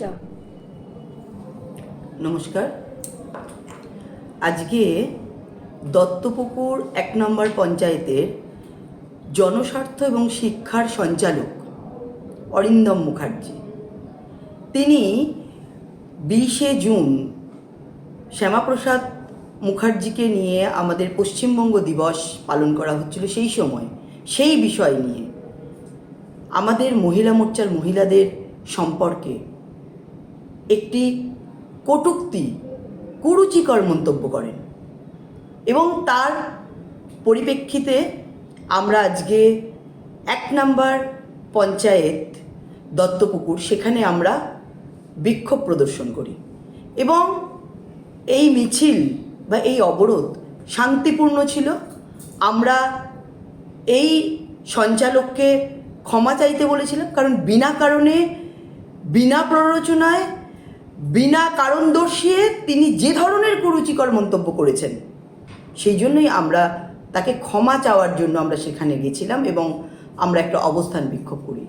যা নমস্কার। আজকে দত্তপুকুর এক নম্বর পঞ্চায়েতের জনস্বার্থ এবং শিক্ষার সঞ্চালক অরিন্দম মুখার্জি। তিনি বিশে জুন শ্যামাপ্রসাদ মুখার্জিকে নিয়ে আমাদের পশ্চিমবঙ্গ দিবস পালন করা হচ্ছিল সেই সময়। সেই বিষয় নিয়ে আমাদের মহিলা মোর্চার মহিলাদের সম্পর্কে একটি কটূক্তি, কুরুচিকর মন্তব্য করেন। এবং তার পরিপ্রেক্ষিতে আমরা আজকে এক নাম্বার পঞ্চায়েত দত্তপুকুর, সেখানে আমরা বিক্ষোভ প্রদর্শন করি। এবং এই মিছিল বা এই অবরোধ শান্তিপূর্ণ ছিল। আমরা এই সঞ্চালককে ক্ষমা চাইতে বলেছিলাম, কারণ বিনা কারণে, বিনা প্ররোচনায় বিনা কারণ দর্শিয়ে তিনি যে ধরনের কুরুচিকর মন্তব্য করেছেন, সেই জন্যই আমরা তাকে ক্ষমা চাওয়ার জন্য আমরা সেখানে গেছিলাম এবং আমরা একটা অবস্থান বিক্ষোভ করি।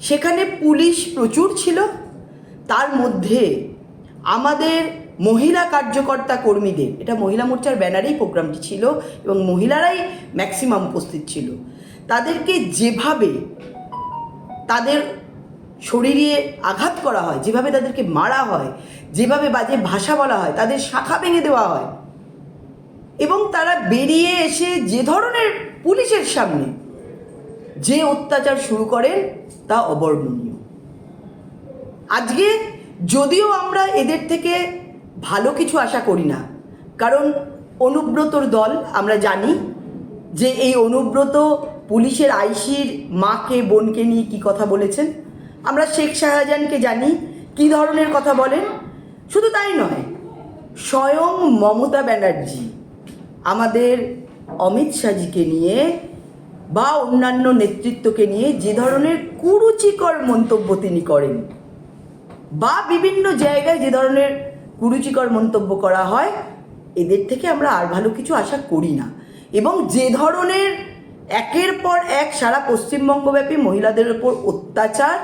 সেখানে পুলিশ প্রচুর ছিল, তার মধ্যে আমাদের মহিলা কার্যকর্তা কর্মীদের, এটা মহিলা মোর্চার ব্যানারেই প্রোগ্রামটি ছিল এবং মহিলারাই ম্যাক্সিমাম উপস্থিত ছিল, তাদেরকে যেভাবে তাদের শরীরে আঘাত করা হয়, যেভাবে তাদেরকে মারা হয়, যেভাবে বাজে ভাষা বলা হয়, তাদের শাখা ভেঙে দেওয়া হয়। এবং তারা বেরিয়ে এসে যে ধরনের পুলিশের সামনে যে অত্যাচার শুরু করেন, তা অবর্ণনীয়। আজকে যদিও আমরা এদের থেকে ভালো কিছু আশা করি না, কারণ অনুব্রতর দল, আমরা জানি যে এই অনুব্রত পুলিশের আইসির মাকে, বোনকে নিয়ে কি কথা বলেছেন আমরা শেখ শাহজাহানকে জানি, কি ধরনের কথা বলেন? শুধু তাই নয়, স্বয়ং মমতা ব্যানার্জি আমাদের অমিত শাহজিকে নিয়ে বা অন্যান্য নেতৃত্বকে নিয়ে যে ধরনের কুরুচিকর মন্তব্য তিনি করেন বা বিভিন্ন জায়গায় যে ধরনের কুরুচিকর মন্তব্য করা হয়, এদের থেকে আমরা আর ভালো কিছু আশা করি না। এবং যে ধরনের একের পর এক সারা পশ্চিমবঙ্গব্যাপী মহিলাদের ওপর অত্যাচার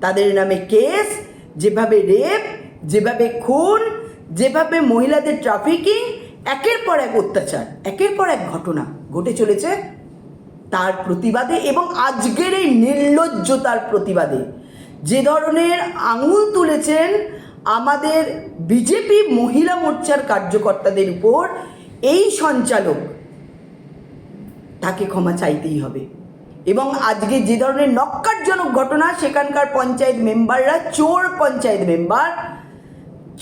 তাদের নামে কেস, যেভাবে রেপ, যেভাবে খুন, যেভাবে মহিলাদের ট্রাফিকিং, একের পর এক অত্যাচার, একের পর এক ঘটনা ঘটে চলেছে তার প্রতিবাদে এবং আজকের এই নির্লজ্জতার প্রতিবাদে। যে ধরনের আঙুল তুলেছেন আমাদের বিজেপি মহিলা মোর্চার কার্যকর্তাদের উপর, এই সঞ্চালক, তাকে ক্ষমা চাইতেই হবে। এবং আজকে যে ধরনের নক্কারজনক ঘটনা, সেখানকার পঞ্চায়েত মেম্বাররা, চোর পঞ্চায়েত মেম্বার,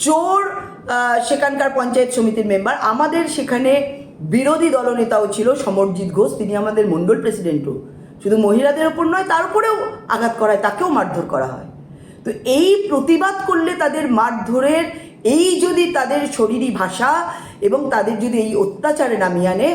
চোর সেখানকার পঞ্চায়েত সমিতির মেম্বার, আমাদের সেখানে বিরোধী দলনেতাও ছিল সমরজিৎ ঘোষ, তিনি আমাদের মণ্ডল প্রেসিডেন্টও। শুধু মহিলাদের ওপর নয়, তার উপরেও আঘাত করা হয়, তাকেও মারধর করা হয়। তো এই প্রতিবাদ করলে তাদের মারধরের, এই যদি তাদের শরীরী ভাষা এবং তাদের যদি এই অত্যাচারে নামিয়ে আনে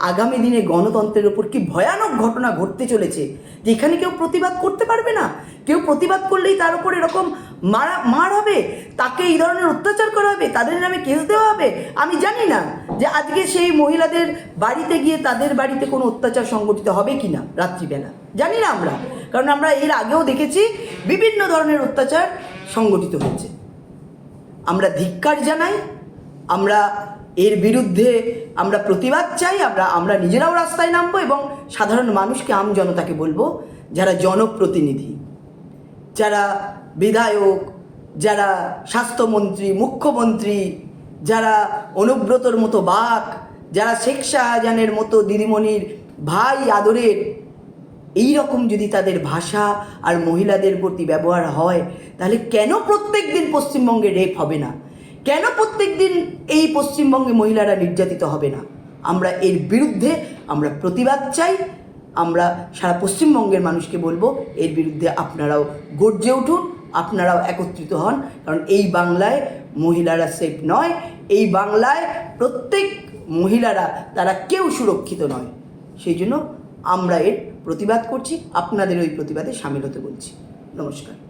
আগামী দিনে গণতন্ত্রের ওপর কি ভয়ানক ঘটনা ঘটতে চলেছে? যেখানে কেউ প্রতিবাদ করতে পারবে না। কেউ প্রতিবাদ করলেই তার উপর এরকম মারা, মার হবে। তাকে এই ধরনের অত্যাচার করা হবে। তাদের নামে কেস দেওয়া হবে। আমি জানি না যে আজকে সেই মহিলাদের বাড়িতে গিয়ে তাদের বাড়িতে কোনো অত্যাচার সংগঠিত হবে কি না রাত্রিবেলা। জানি না আমরা। কারণ আমরা এর আগেও দেখেছি বিভিন্ন ধরনের অত্যাচার সংগঠিত হচ্ছে আমরা ধিক্কার জানাই। আমরা এর বিরুদ্ধে আমরা প্রতিবাদ চাই, আমরা আমরা নিজেরাও রাস্তায় নামবো এবং সাধারণ মানুষকে, আম জনতাকে বলব, যারা জনপ্রতিনিধি, যারা বিধায়ক, যারা স্বাস্থ্যমন্ত্রী, মুখ্যমন্ত্রী, যারা অনুব্রতর মতো বাক যারা শেখ শাহজাহানের মতো দিদিমণির ভাই আদরের, এই রকম যদি তাদের ভাষা আর মহিলাদের প্রতি ব্যবহার হয়, তাহলে কেন প্রত্যেক দিন পশ্চিমবঙ্গে রেপ হবে না? কেন প্রত্যেক দিন এই পশ্চিমবঙ্গে মহিলারা নির্যাতিত হবে না? আমরা এর বিরুদ্ধে আমরা প্রতিবাদ চাই। আমরা সারা পশ্চিমবঙ্গের মানুষকে বলব, এর বিরুদ্ধে আপনারাও গর্জে উঠুন, আপনারাও একত্রিত হন। কারণ এই বাংলায় মহিলারা সেফ নয়, এই বাংলায় প্রত্যেক মহিলারা তারা কেউ সুরক্ষিত নয়। সেই জন্য আমরা এর প্রতিবাদ করছি, আপনাদের ওই প্রতিবাদে সামিল হতে বলছি। নমস্কার।